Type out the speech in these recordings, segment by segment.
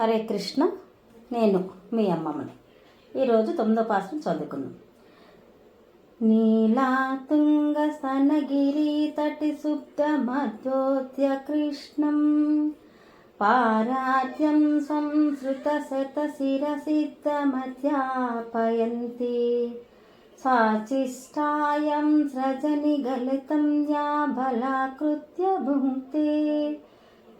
హరే కృష్ణ నేను మీ అమ్మమ్మని. ఈరోజు తొమ్మిదో పాసం చదువుకుందాం. నీలాతుంగ సనగిరి తటి శుద్ధ మధ్యోద్య కృష్ణం. పారాజ్యం సంసృత శత శిరసిద్ధమధ్యాపయంతి సాచిష్టాయం సృజని గలితం యా బలాకృత్య భుంక్తే.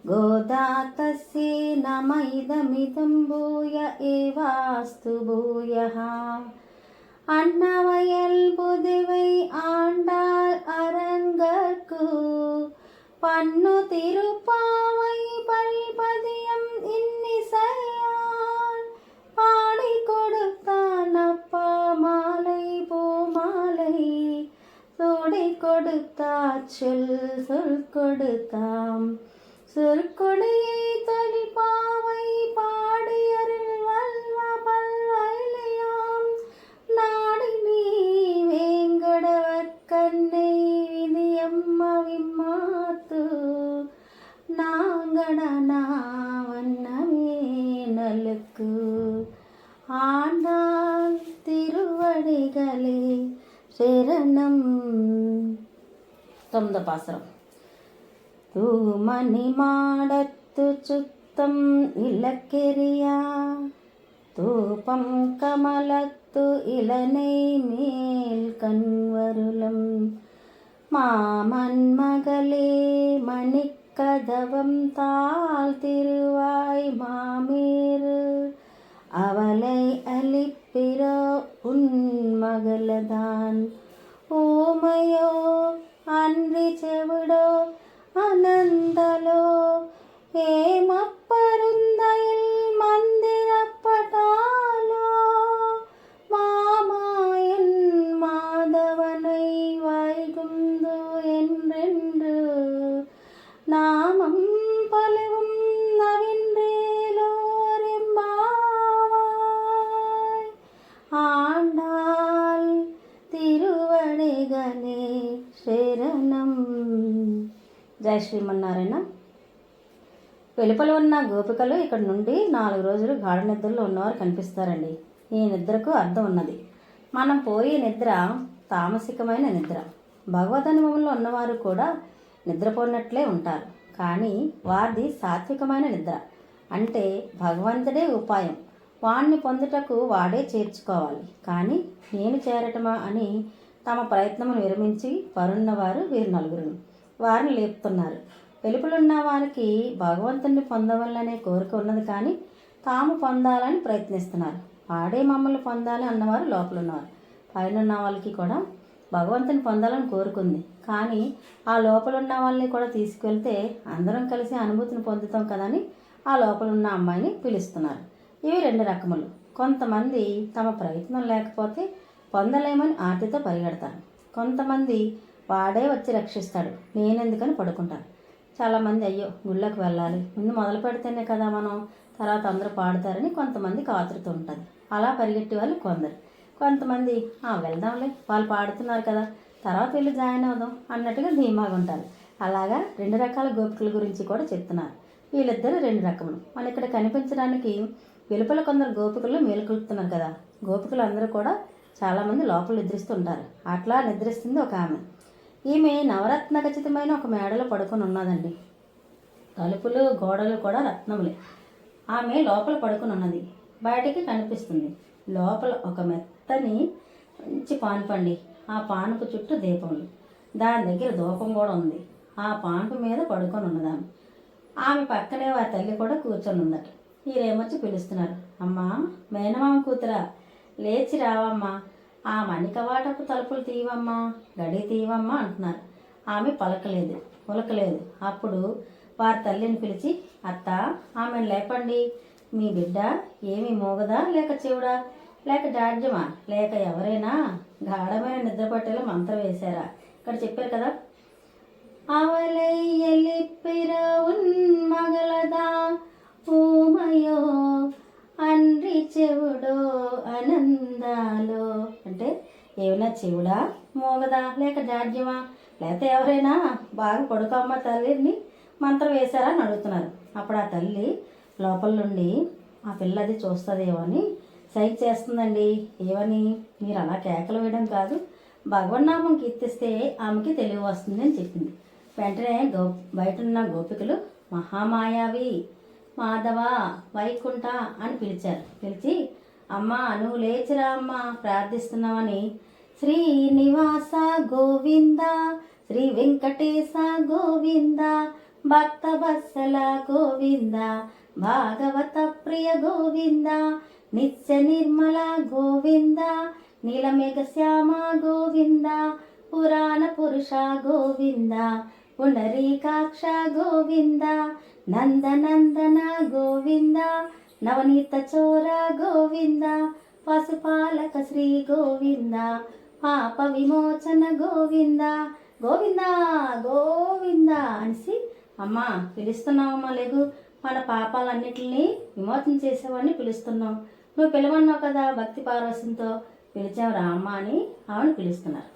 गोदा तस्यै नम इदमिदं भूय एवास्तु भूयः அன்னவயல் புதுவை ஆண்டாள் அரங்கற்கு பன்னு திருப்பாவை பல்பதியம் இன்னிசையால் பாடி கொடுத்தான் அப்பா மாலை பூமாலை சூடி கொடுத்தார் சொல் சொல் கொடுத்தாம் சொற்கொடையை தொழிற்பாவை பாடியரில் வல்வ பல்வயிலையாம். நாடி நீ வேங்கடவர் கண்ணை விதியம்ம விம்மாத்து. நாங்கடனா வண்ணமே நலுக்கு. ஆண்டாள் திருவடிகளே சரணம். சொந்த பாசரம். ತೂಮನಿ ಮಾಡತ್ತು ಚುತ್ತಂ ಇಲಕ್ಕೆರಿಯ தூபம் கமலத்து இளனை மேல் கண்வருளம். மாமன் மகளே மணிக்கதவம் தாழ் திருவாய் மாமேறு. அவளை அளிப்பிற உன் மகளதான். ஓமையோ அன்றி செவிடோ అనందలో ఏమప్పరుందయిల్ மந்திரப்பட்டாலோ மாமாயன் மாதவனை வைகுந்து என்றென்று நாமம் శ్రీమన్నారాయణ. వెలుపల ఉన్న గోపికలు ఇక్కడ నుండి నాలుగు రోజులు గాఢ నిద్రలో ఉన్నవారు కనిపిస్తారండి. ఈ నిద్రకు అర్థం ఉన్నది. మనం పోయే నిద్ర తామసికమైన నిద్ర. భగవద్ అనుభవంలో ఉన్నవారు కూడా నిద్రపోయినట్లే ఉంటారు. కానీ వారిది సాత్వికమైన నిద్ర. అంటే భగవంతుడే ఉపాయం. వాణ్ణి పొందుటకు వాడే చేర్చుకోవాలి. కానీ నేను చేరటమా అని తమ ప్రయత్నమును విరమించి పరున్నవారు వీరు నలుగురు వారిని లేపుతున్నారు. వెలుపులున్న వారికి భగవంతుణ్ణి పొందవలనే కోరిక ఉన్నది కానీ తాము పొందాలని ప్రయత్నిస్తున్నారు. వాడే మమ్మల్ని పొందాలి అన్నవారు లోపల ఉన్నారు పైన ఉన్న వాళ్ళకి కూడా భగవంతుని పొందాలని కోరుకుంది. కానీ ఆ లోపల ఉన్న వాళ్ళని కూడా తీసుకెళ్తే అందరం కలిసి అనుభూతిని పొందుతాం కదని ఆ లోపల ఉన్న అమ్మాయిని పిలుస్తున్నారు. ఇవి రెండు రకములు. కొంతమంది తమ ప్రయత్నం లేకపోతే పొందలేమని ఆర్తితో పరిగెడతారు. కొంతమంది వాడే వచ్చి రక్షిస్తాడు. నేనెందుకని పడుకుంటాను? చాలామంది అయ్యో గుళ్ళకి వెళ్ళాలి. ముందు మొదలు పెడితేనే కదా మనం తర్వాత అందరూ పాడతారని కొంతమందికి ఆతృత ఉంటుంది. అలా పరిగెట్టే వాళ్ళు కొందరు. కొంతమంది వెళ్దాంలే వాళ్ళు పాడుతున్నారు కదా తర్వాత వెళ్ళి జాయిన్ అవుదాం అన్నట్టుగా ధీమాగా ఉంటారు అలాగా రెండు రకాల గోపికల గురించి కూడా చెప్తున్నారు. వీళ్ళిద్దరు రెండు రకములు. మన ఇక్కడ కనిపించడానికి వెలుపల కొందరు గోపికలు మేలుకొలుపుతున్నారు కదా. గోపికలు అందరూ కూడా చాలామంది లోపల నిద్రిస్తుంటారు అట్లా నిద్రిస్తుంది ఒక ఆమె. ఈమె నవరత్న ఖచ్చితమైన ఒక మేడలో పడుకొని ఉన్నదండి. తలుపులు గోడలు కూడా రత్నములే. ఆమె లోపల పడుకొని ఉన్నది. బయటికి కనిపిస్తుంది. లోపల ఒక మెత్తని మంచి పానుపండి ఆ పానుపు చుట్టూ దీపములు దాని దగ్గర దూపం కూడా ఉంది. ఆ పానుపు మీద పడుకొని ఉన్నదామె. ఆమె పక్కనే వారి తల్లి కూడా కూర్చొని ఉందట. వీరేమొచ్చి పిలుస్తున్నారు. అమ్మా మేనమామ కూతురా లేచి రావమ్మా. ఆ మణికవాటపు తలుపులు తీవమ్మా గడి తీవమ్మా అంటున్నారు ఆమె పలకలేదు ఉలకలేదు అప్పుడు వారి తల్లిని పిలిచి అత్త ఆమెను లేపండి మీ బిడ్డ ఏమి మోగదా లేక చెవుడా లేక డాడ్యమా లేక ఎవరైనా గాఢమైన నిద్ర పట్టేలా మంత్రం వేశారా ఇక్కడ చెప్పారు కదా அவளை எழுப்பிற உன் மகளதா ஊமையோ అన్రి చెవుడో మోగదాలో అంటే ఏమైనా చెవుడా మోగదా లేక జాడ్యమా? లేకపోతే ఎవరైనా బాగా పడుకోమ్మ తల్లిని మంత్రం వేశారా అని అడుగుతున్నారు. అప్పుడు ఆ తల్లి లోపల నుండి ఆ పిల్ల అది చూస్తుందేమో అని సైక్ చేస్తుందండి. ఏమని? మీరు అలా కేకలు వేయడం కాదు. భగవన్నామం కీర్తిస్తే ఆమెకి తెలివి వస్తుంది అని చెప్పింది. వెంటనే గో బయట ఉన్న గోపికలు మహామాయావి మాధవ వైకుంఠ అని పిలిచారు. పిలిచి అమ్మా నువ్వు లేచిరా అమ్మ ప్రార్థిస్తున్నామని. శ్రీనివాస గోవింద శ్రీ వెంకటేశ గోవింద భక్త వత్సల గోవింద భాగవత ప్రియ గోవింద నిత్య నిర్మల గోవింద నీలమేఘ శ్యామ గోవింద పురాణ పురుష గోవింద పునరీకాక్ష గోవింద నందనందన గోవింద నవనీత చోర గోవింద పశుపాలక శ్రీ గోవింద పాప విమోచన గోవింద గోవింద గోవింద అనేసి అమ్మా పిలుస్తున్నావమ్మా లేగు. మన పాపాలన్నిటిని విమోచన చేసేవాడిని పిలుస్తున్నాం నువ్వు పిలవన్నావు కదా భక్తి పారవశంతో. పిలిచావు రామ్మ అని ఆవిడ పిలుస్తున్నారు.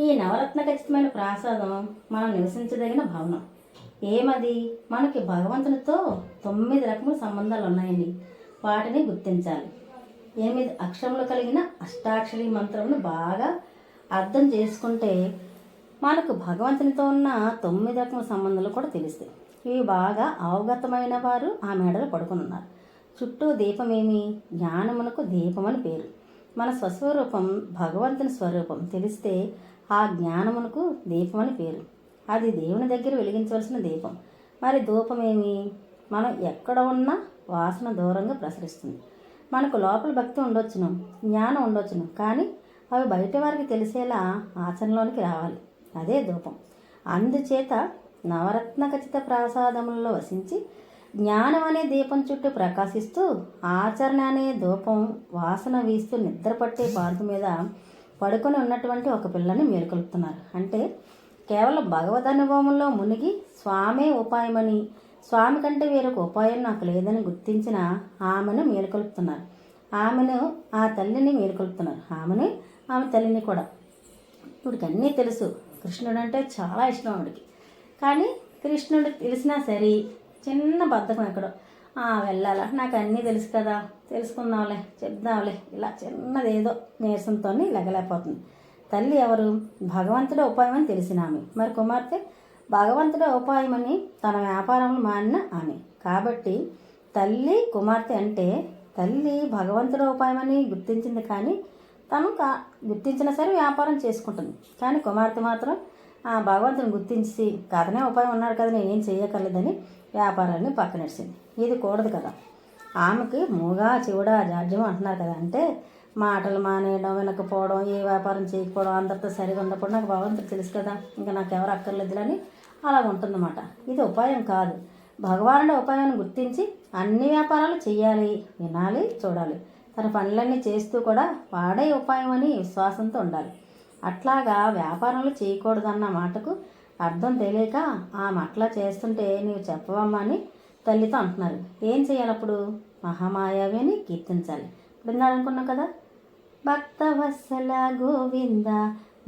ఈ నవరత్న ఖచ్చితమైన ప్రాసాదం మనం నివసించదగిన భవనం. ఏమది? మనకి భగవంతునితో తొమ్మిది రకముల సంబంధాలు ఉన్నాయని వాటిని గుర్తించాలి. ఎనిమిది అక్షరములు కలిగిన అష్టాక్షరి మంత్రమును బాగా అర్థం చేసుకుంటే మనకు భగవంతునితో ఉన్న తొమ్మిది రకముల సంబంధాలు కూడా తెలుస్తాయి. ఇవి బాగా అవగతమైన వారు ఆ మేడలో పడుకుని ఉన్నారు చుట్టూ దీపమేమి? జ్ఞానమునకు దీపం అని పేరు. మన స్వస్వరూపం భగవంతుని స్వరూపం. తెలిస్తే ఆ జ్ఞానమునకు దీపం అని పేరు. అది దేవుని దగ్గర వెలిగించవలసిన దీపం. మరి ధూపమేమి? మనం ఎక్కడ ఉన్నా వాసన దూరంగా ప్రసరిస్తుంది. మనకు లోపల భక్తి ఉండొచ్చును జ్ఞానం ఉండొచ్చును కానీ అవి బయట వారికి తెలిసేలా ఆచరణలోనికి రావాలి. అదే ధూపం. అందుచేత నవరత్న ఖచ్చిత ప్రసాదములలో వసించి జ్ఞానం అనే దీపం చుట్టూ ప్రకాశిస్తూ ఆచరణ అనే ధూపం వాసన వీస్తూ నిద్రపట్టే పార్కు మీద పడుకొని ఉన్నటువంటి ఒక పిల్లని మేలుకొలుపుతున్నారు. అంటే కేవలం భగవద్ అనుభవంలో మునిగి స్వామే ఉపాయమని స్వామి కంటే వేరొక ఉపాయం నాకు లేదని గుర్తించిన ఆమెను మేలుకొలుపుతున్నారు. ఆమెను ఆ తల్లిని మేలుకొలుపుతున్నారు. ఆమెను ఆమె తల్లిని కూడా. ఇప్పుడు అన్నీ తెలుసు. కృష్ణుడు అంటే చాలా ఇష్టం ఆవిడకి. కానీ కృష్ణుడు తెలిసినా సరే చిన్న బద్ధకం ఎక్కడో. "ఆ, వెళ్ళాలా. నాకు అన్నీ తెలుసు కదా. తెలుసుకుందాంలే చెప్దాంలే. ఇలా చిన్నది ఏదో నీరసంతో లెగలేకపోతుంది. తల్లి ఎవరు? భగవంతుడే ఉపాయం అని తెలిసిన ఆమె మరి కుమార్తె? భగవంతుడే ఉపాయం అని తన వ్యాపారంలో మానిన ఆమె. కాబట్టి తల్లి కుమార్తె అంటే తల్లి భగవంతుడే ఉపాయమని గుర్తించింది కానీ తను కా గుర్తించినా సరే వ్యాపారం చేసుకుంటుంది. కానీ కుమార్తె మాత్రం ఆ భగవంతుని గుర్తించి కథనే ఉపాయం ఉన్నాడు కదా నేనేం చేయకర్లేదని వ్యాపారాన్ని పక్కనడిచింది. ఇది కూడదు కదా. ఆమెకి మూగా చెవుడా జాడ్యం అంటున్నారు కదా అంటే మాటలు మానేయడం వినకపోవడం ఏ వ్యాపారం చేయకపోవడం అందరితో సరిగా ఉండకపోవడం నాకు భగవంతుడు తెలుసు కదా. ఇంకా నాకు ఎవరు అక్కర్లేదులని అలా ఉంటుందన్నమాట. ఇది ఉపాయం కాదు. భగవానుడి ఉపాయాన్ని గుర్తించి అన్ని వ్యాపారాలు చేయాలి వినాలి చూడాలి. తన పనులన్నీ చేస్తూ కూడా వాడే ఉపాయం అని విశ్వాసంతో ఉండాలి. అట్లాగా వ్యాపారాలు చేయకూడదన్న మాటకు అర్థం తెలియక ఆమె అట్లా చేస్తుంటే నీవు చెప్పవమ్మా అని తల్లితో అంటున్నారు. ఏం చేయాలి అప్పుడు మహామాయావి అని కీర్తించాలి. ఇప్పుడు అనుకున్నాం కదా భక్తవత్సల గోవింద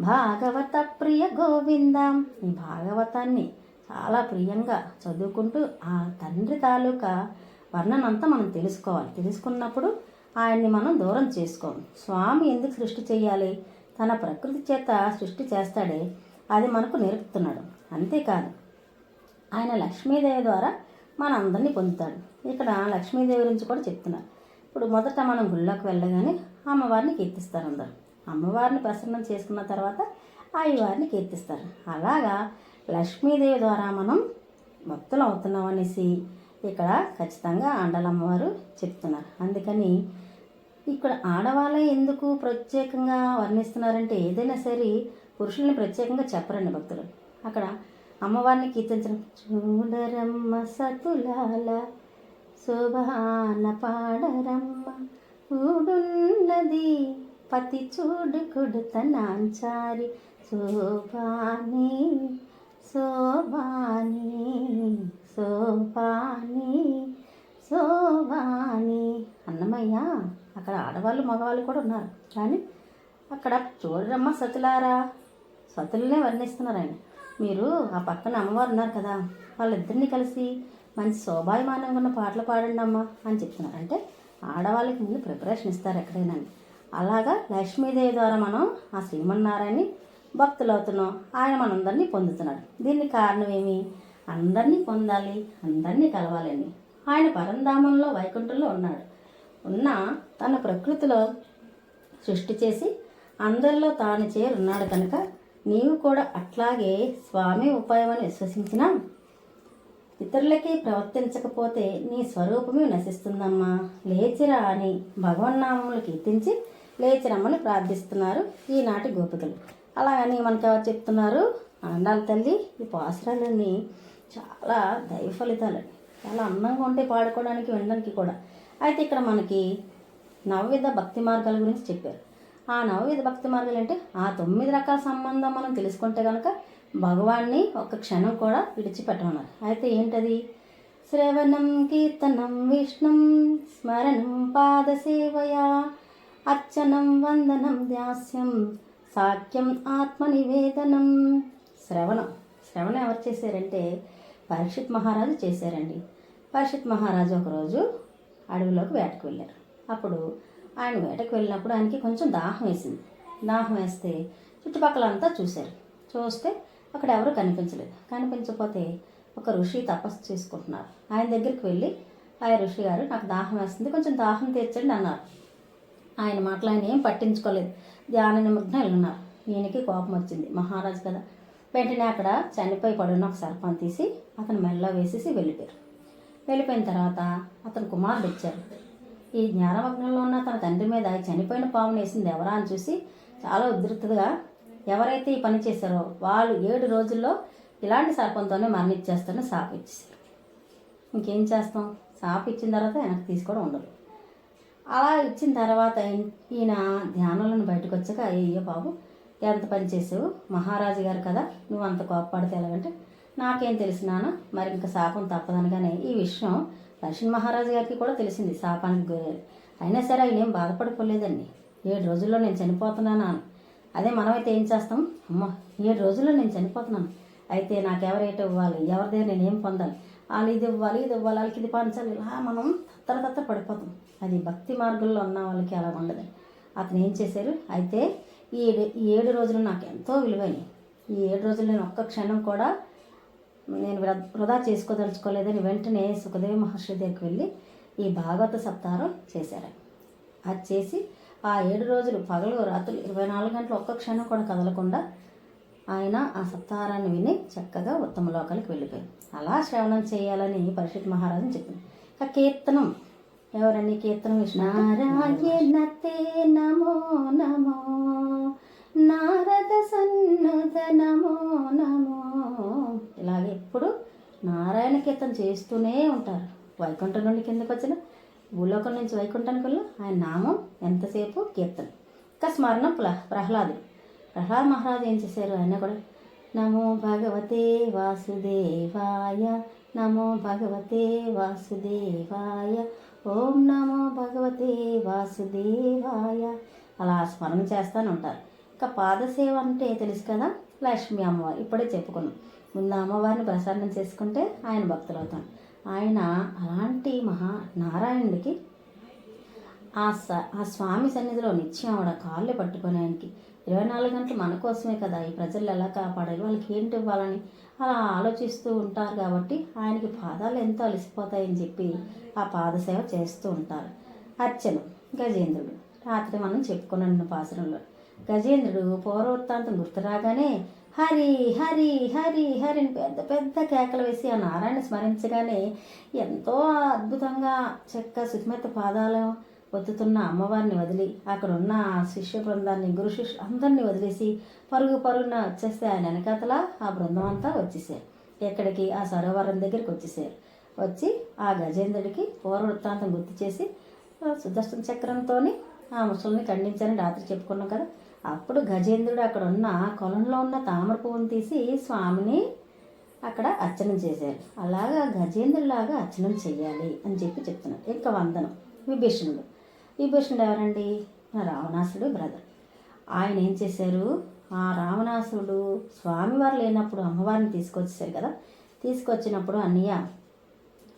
భాగవత ప్రియ గోవింద. ఈ భాగవతాన్ని చాలా ప్రియంగా చదువుకుంటూ ఆ తండ్రి తాలూకా వర్ణనంతా మనం తెలుసుకోవాలి. తెలుసుకున్నప్పుడు ఆయన్ని మనం దూరం చేసుకోం. స్వామి ఎందుకు సృష్టి చేయాలి? తన ప్రకృతి చేత సృష్టి చేస్తాడే అది మనకు నేర్పుతున్నాడు. అంతేకాదు ఆయన లక్ష్మీదేవి ద్వారా మన అందరినీ పొందుతాడు. ఇక్కడ లక్ష్మీదేవి గురించి కూడా చెప్తున్నారు. ఇప్పుడు మొదట మనం గుళ్ళోకి వెళ్ళగానే అమ్మవారిని కీర్తిస్తారు అందరు. అమ్మవారిని ప్రసన్నం చేసుకున్న తర్వాత అయ్యవారిని కీర్తిస్తారు. అలాగా లక్ష్మీదేవి ద్వారా మనం భక్తులు అవుతున్నాం అనేసి ఇక్కడ ఖచ్చితంగా ఆండలమ్మవారు చెప్తున్నారు. అందుకని ఇక్కడ ఆడవాళ్ళే ఎందుకు ప్రత్యేకంగా వర్ణిస్తున్నారంటే ఏదైనా సరే పురుషుల్ని ప్రత్యేకంగా చెప్పరండి భక్తులు. అక్కడ అమ్మవారిని కీర్తించడం చూడరమ్మ సతులాల శోభాన పాడరమ్మ ఊడున్నది పతి చూడు కొడుత నాంచారి. శోభాని శోభాని శోభాని శోభాని. అన్నమయ్య అక్కడ ఆడవాళ్ళు మగవాళ్ళు కూడా ఉన్నారు. కానీ అక్కడ చూడరమ్మ సతులారా? సతులనే వర్ణిస్తున్నారు ఆయన. మీరు ఆ పక్కన అమ్మవారు ఉన్నారు కదా వాళ్ళిద్దరిని కలిసి మంచి శోభాయమానంగా ఉన్న పాటలు పాడండి అమ్మా అని చెప్తున్నారు. అంటే ఆడవాళ్ళకి ముందు ప్రిపరేషన్ ఇస్తారు ఎక్కడైనా. అలాగా లక్ష్మీదేవి ద్వారా మనం ఆ శ్రీమన్నారాయణని భక్తులు అవుతున్నాం. ఆయన మనందరినీ పొందుతున్నాడు. దీనికి కారణం ఏమి? అందరినీ పొందాలి అందరినీ కలవాలని ఆయన పరంధామంలో వైకుంఠంలో ఉన్నాడు. ఉన్న తన ప్రకృతిలో సృష్టి చేసి అందరిలో తాను చేరున్నాడు కనుక నీవు కూడా అట్లాగే స్వామి ఉపాయమని విశ్వసించినా ఇతరులకి ప్రవర్తించకపోతే నీ స్వరూపమే నశిస్తుందమ్మా. లేచిరా అని భగవన్నామములు కీర్తించి లేచిరమ్మని ప్రార్థిస్తున్నారు ఈనాటి గోపికలు. అలాగని మనకు ఎవరు చెప్తున్నారు? ఆండాల తల్లి ఈ పాసురాలన్నీ చాలా దైవ ఫలితాలు. చాలా అందంగా ఉంటే పాడుకోవడానికి వినడానికి కూడా. అయితే ఇక్కడ మనకి నవవిధ భక్తి మార్గాల గురించి చెప్పారు. ఆ నవవిధ భక్తి మార్గాలు అంటే ఆ తొమ్మిది రకాల సంబంధం మనం తెలుసుకుంటే కనుక భగవాన్ని ఒక క్షణం కూడా విడిచిపెట్టమన్నారు. అయితే ఏంటది? శ్రవణం కీర్తనం విష్ణుం స్మరణం పాదసేవయా అర్చనం వందనం దాస్యం సాఖ్యం ఆత్మనివేదనం. శ్రవణం. శ్రవణం ఎవరు చేశారంటే పరీక్షిత్ మహారాజు చేశారండి. పరీక్షిత్ మహారాజు ఒకరోజు అడవిలోకి వేటకు వెళ్ళారు. అప్పుడు ఆయన వేటకు వెళ్ళినప్పుడు ఆయనకి కొంచెం దాహం వేసింది. దాహం వేస్తే చుట్టుపక్కల అంతా చూశారు. చూస్తే అక్కడ ఎవరు కనిపించలేదు. కనిపించకపోతే ఒక ఋషి తపస్సు చేసుకుంటున్నారు. ఆయన దగ్గరికి వెళ్ళి ఆ ఋషి గారు నాకు దాహం వేస్తుంది. కొంచెం దాహం తీర్చండి అన్నారు. ఆయన మాటలు ఆయన ఏం పట్టించుకోలేదు. ధ్యాన నిమగ్నం ఉన్నారు ఈయనకి కోపం వచ్చింది. మహారాజు కదా! వెంటనే అక్కడ చనిపోయి పడున్న ఒక సర్పం తీసి అతను మెల్ల వేసేసి వెళ్ళిపోయారు. వెళ్ళిపోయిన తర్వాత అతను కుమారుడు ఇచ్చారు ఈ జ్ఞానమగ్నంలో ఉన్న తన తండ్రి మీద చనిపోయిన పామును వేసింది ఎవరా అని చూసి చాలా ఉధృతగా ఎవరైతే ఈ పని చేశారో వాళ్ళు ఏడు రోజుల్లో ఇలాంటి సర్పంతోనే మరణించేస్తారని శాప ఇంకేం చేస్తాం? శాప ఇచ్చిన తర్వాత వెనక్కి తీసుకోవడం ఉండదు. అలా ఇచ్చిన తర్వాత ఈయన- ధ్యానంలో బయటకు వచ్చాక అయ్యో బాబు ఎంత పని చేసావు? మహారాజు గారు కదా నువ్వు అంత కోపడితే ఎలాగంటే నాకేం తెలిసినాను మరి ఇంకా శాపం తప్పదనగానే ఈ విషయం దర్శన్ మహారాజు గారికి కూడా తెలిసింది శాపానికి గురయ్యారు. అయినా సరే ఆయన ఏం బాధపడిపోలేదండి. ఏడు రోజుల్లో నేను చనిపోతున్నాను అని అదే మనమైతే ఏం చేస్తాం? అమ్మ ఏడు రోజుల్లో నేను చనిపోతున్నాను. అయితే నాకు ఎవరైతే ఇవ్వాలి? ఎవరి దగ్గర నేను ఏం పొందాలి? వాళ్ళు ఇది ఇవ్వాలి ఇది ఇవ్వాలి వాళ్ళకి ఇది పంచాలి. ఇలా మనం తత్తర తత్తర పడిపోతాం. అది భక్తి మార్గంలో ఉన్న వాళ్ళకి అలా ఉండదు. అతను ఏం చేశారు? అయితే ఈ ఏడు ఈ ఏడు రోజులు నాకు ఎంతో విలువైనవి. ఈ ఏడు రోజులు నేను ఒక్క క్షణం కూడా నేను వృ- వృధా చేసుకోదలుచుకోలేదని వెంటనే సుఖదేవ మహర్షి దగ్గరికి వెళ్ళి ఈ భాగవత సప్తారం చేశారు. అది చేసి ఆ ఏడు రోజులు పగలు రాత్రులు ఇరవై నాలుగు గంటలు ఒక్క క్షణం కూడా కదలకుండా ఆయన ఆ సప్తారాన్ని విని చక్కగా ఉత్తమ లోకాలకు వెళ్ళిపోయారు. అలా శ్రవణం చేయాలని పరిషత్ మహారాజు చెప్పింది. ఇక కీర్తనం ఎవరని కీర్తనం విష్ణు? నారాయణతే నమో నమో నారద సన్నుత నమో నమో. నారాయణ కీర్తన చేస్తూనే ఉంటారు. వైకుంఠం నుండి కిందకు వచ్చిన భూలోకం నుంచి వైకుంఠానికి వెళ్ళి ఆయన నామం ఎంతసేపు కీర్తన. ఇంకా స్మరణం ప్ర ప్రహ్లాదు ప్రహ్లాద్ మహారాజు ఏం చేశారు? ఆయన కూడా నమో భగవతే వాసుదేవాయ నమో భగవతే వాసుదేవాయ ఓం నమో భగవతే వాసుదేవాయ. అలా స్మరణ చేస్తూనే ఉంటారు ఇంకా పాదసేవ అంటే తెలుసు కదా? లక్ష్మి అమ్మవారు. ఇప్పుడే చెప్పుకున్నాం. ముందు అమ్మవారిని ప్రసన్నం చేసుకుంటే ఆయన భక్తులు అవుతాం ఆయన అలాంటి మహా నారాయణుడికి ఆ స ఆ స్వామి సన్నిధిలో నిత్యం ఆవిడ కాళ్ళు పట్టుకొని ఆయనకి ఇరవై నాలుగు గంటలు మన కోసమే కదా ఈ ప్రజలు ఎలా కాపాడాలి? వాళ్ళకి ఏంటి ఇవ్వాలని? అలా ఆలోచిస్తూ ఉంటారు కాబట్టి ఆయనకి పాదాలు ఎంతో అలసిపోతాయని చెప్పి ఆ పాదసేవ చేస్తూ ఉంటారు. అర్చన గజేంద్రుడు. రాత్రి మనం చెప్పుకున్నాను పాసరంలో గజేంద్రుడు పౌరవృత్తాంతం గుర్తురాగానే హరి హరి హరి హరి పెద్ద పెద్ద కేకలు వేసి ఆ నారాయణ స్మరించగానే ఎంతో అద్భుతంగా చెక్క సుస్మిత పాదాలు ఒత్తుతున్న అమ్మవారిని వదిలి అక్కడున్న ఆ శిష్య బృందాన్ని గురు శిష్యు అందరినీ వదిలేసి పరుగు పరుగున వచ్చేస్తే ఆయన వెనకాతల ఆ బృందం అంతా వచ్చేసారు ఎక్కడికి? ఆ సరోవరం దగ్గరికి వచ్చేసారు వచ్చి ఆ గజేంద్రుడికి పూర్వవృత్తాంతం గుర్తు చేసి సుదర్శన చక్రంతో ఆ ముసలిని ఖండించని రాత్రి చెప్పుకున్నాం కదా అప్పుడు గజేంద్రుడు అక్కడ ఉన్న కొలంలో ఉన్న తామర పువ్వును తీసి స్వామిని అక్కడ అర్చన చేశారు. అలాగా గజేంద్రులాగా అర్చనం చేయాలి అని చెప్పి చెప్తున్నారు ఇంకా వందనం. విభీషణుడు. విభీషణుడు ఎవరండి? నా రావణాసుడు బ్రదర్ ఆయన ఏం చేశారు? ఆ రావణాసుడు స్వామివారు లేనప్పుడు అమ్మవారిని తీసుకొచ్చేసారు కదా. తీసుకొచ్చినప్పుడు అన్నయ్య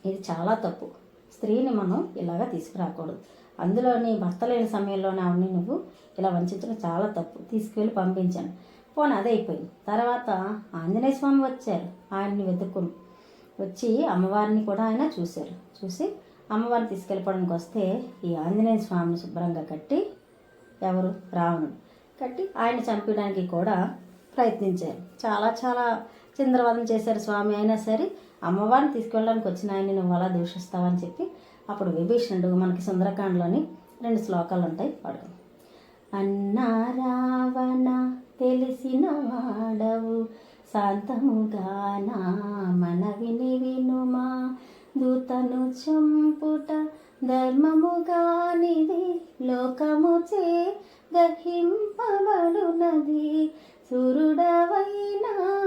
ఇది చాలా తప్పు. స్త్రీని మనం ఇలాగ తీసుకురాకూడదు. అందులో నీ భర్త లేని సమయంలోనే అవన్నీ నువ్వు ఇలా వంచడం చాలా తప్పు. తీసుకెళ్ళి పంపించాను. పోనీ అదే అయిపోయింది. తర్వాత ఆంజనేయ స్వామి వచ్చారు. ఆయన్ని వెతుక్కుని వచ్చి అమ్మవారిని కూడా ఆయన చూశారు. చూసి అమ్మవారిని తీసుకెళ్ళిపోవడానికి వస్తే ఈ ఆంజనేయ స్వామిని శుభ్రంగా కట్టి ఎవరు? రావణుడు కట్టి ఆయన చంపడానికి కూడా ప్రయత్నించారు. చాలా చాలా చిందరవాదం చేశారు స్వామి. అయినా సరే అమ్మవారిని తీసుకెళ్ళడానికి వచ్చిన ఆయన్ని నువ్వు అలా దూషిస్తావని చెప్పి అప్పుడు విభీషణుడు మనకి సుందరకాండలోని రెండు శ్లోకాలు ఉంటాయి పడదు. అన్న రావణ తెలిసిన వాడవు శాంతముగా నా మనవిని వినుమా దూతను చంపుట ధర్మముగానిది లోకముచే గ్రహింపబడునది. సురుడవైనా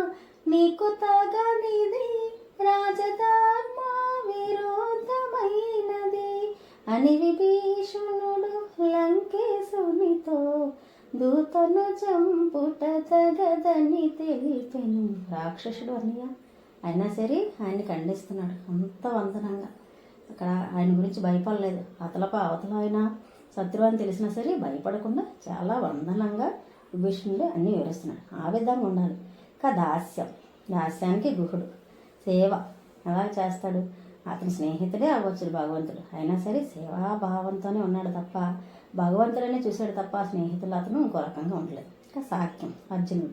నీకు తగనిది రాజధర్మా. విరోధమైనది అని విభీషణుడు లంకేశునితో దూతను చంపుట తగదని తెలిపెను. రాక్షసుడు అన్నయ్య అయినా సరే ఆయన్ని ఖండిస్తున్నాడు. అంత వందనంగా. అక్కడ ఆయన గురించి భయపడలేదు. అతలప అవతల ఆయన శత్రువు అని తెలిసినా సరే భయపడకుండా చాలా వందనంగా విభీషణుడు అన్నీ వివరిస్తున్నాడు. ఆ విధంగా ఉండాలి. ఇంకా దాస్యం దాస్యానికి గుహుడు. సేవ. ఎలా చేస్తాడు? అతని స్నేహితుడే అవ్వచ్చు భగవంతుడు. అయినా సరే సేవాభావంతోనే ఉన్నాడు తప్ప భగవంతుడనే చూశాడు తప్ప స్నేహితులు అతను ఇంకో రకంగా ఉండలేదు. ఇంకా సాఖ్యం అర్జునుడు.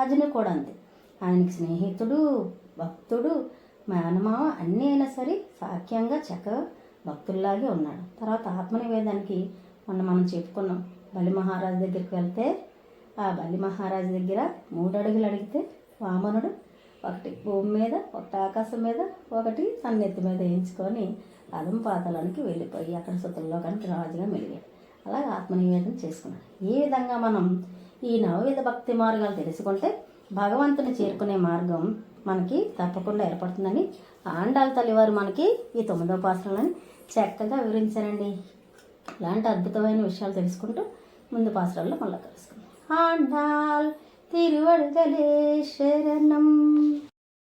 అర్జునుడు కూడా అంతే. ఆయనకి స్నేహితుడు భక్తుడు మేనమామ అన్నీ అయినా సరే సాఖ్యంగా చక్కగా భక్తుల్లాగే ఉన్నాడు. తర్వాత ఆత్మనివేదానికి మొన్న మనం చెప్పుకున్నాం. బలి మహారాజు దగ్గరికి వెళ్తే ఆ బలి మహారాజు దగ్గర మూడు అడుగులు అడిగితే వామనుడు ఒకటి భూమి మీద ఒకటి ఆకాశం మీద ఒకటి సన్నెత్తి మీద వేయించుకొని అదం పాతలానికి వెళ్ళిపోయి అక్కడ సుతుల్లోకానికి రాజుగా మెలిగాడు అలాగే ఆత్మనివేదన చేసుకున్నాడు. ఈ విధంగా మనం ఈ నవవిధ భక్తి మార్గాలు తెలుసుకుంటే భగవంతుని చేరుకునే మార్గం మనకి తప్పకుండా ఏర్పడుతుందని ఆండాల తల్లివారు మనకి ఈ తొమ్మిదో పాసరాలని చక్కగా వివరించారండి. ఇలాంటి అద్భుతమైన విషయాలు తెలుసుకుంటూ ముందు పాసరాల్లో మళ్ళీ కలుసుకుందాం. ఆండాల్ തിരുവഴുകലേശ്വരനം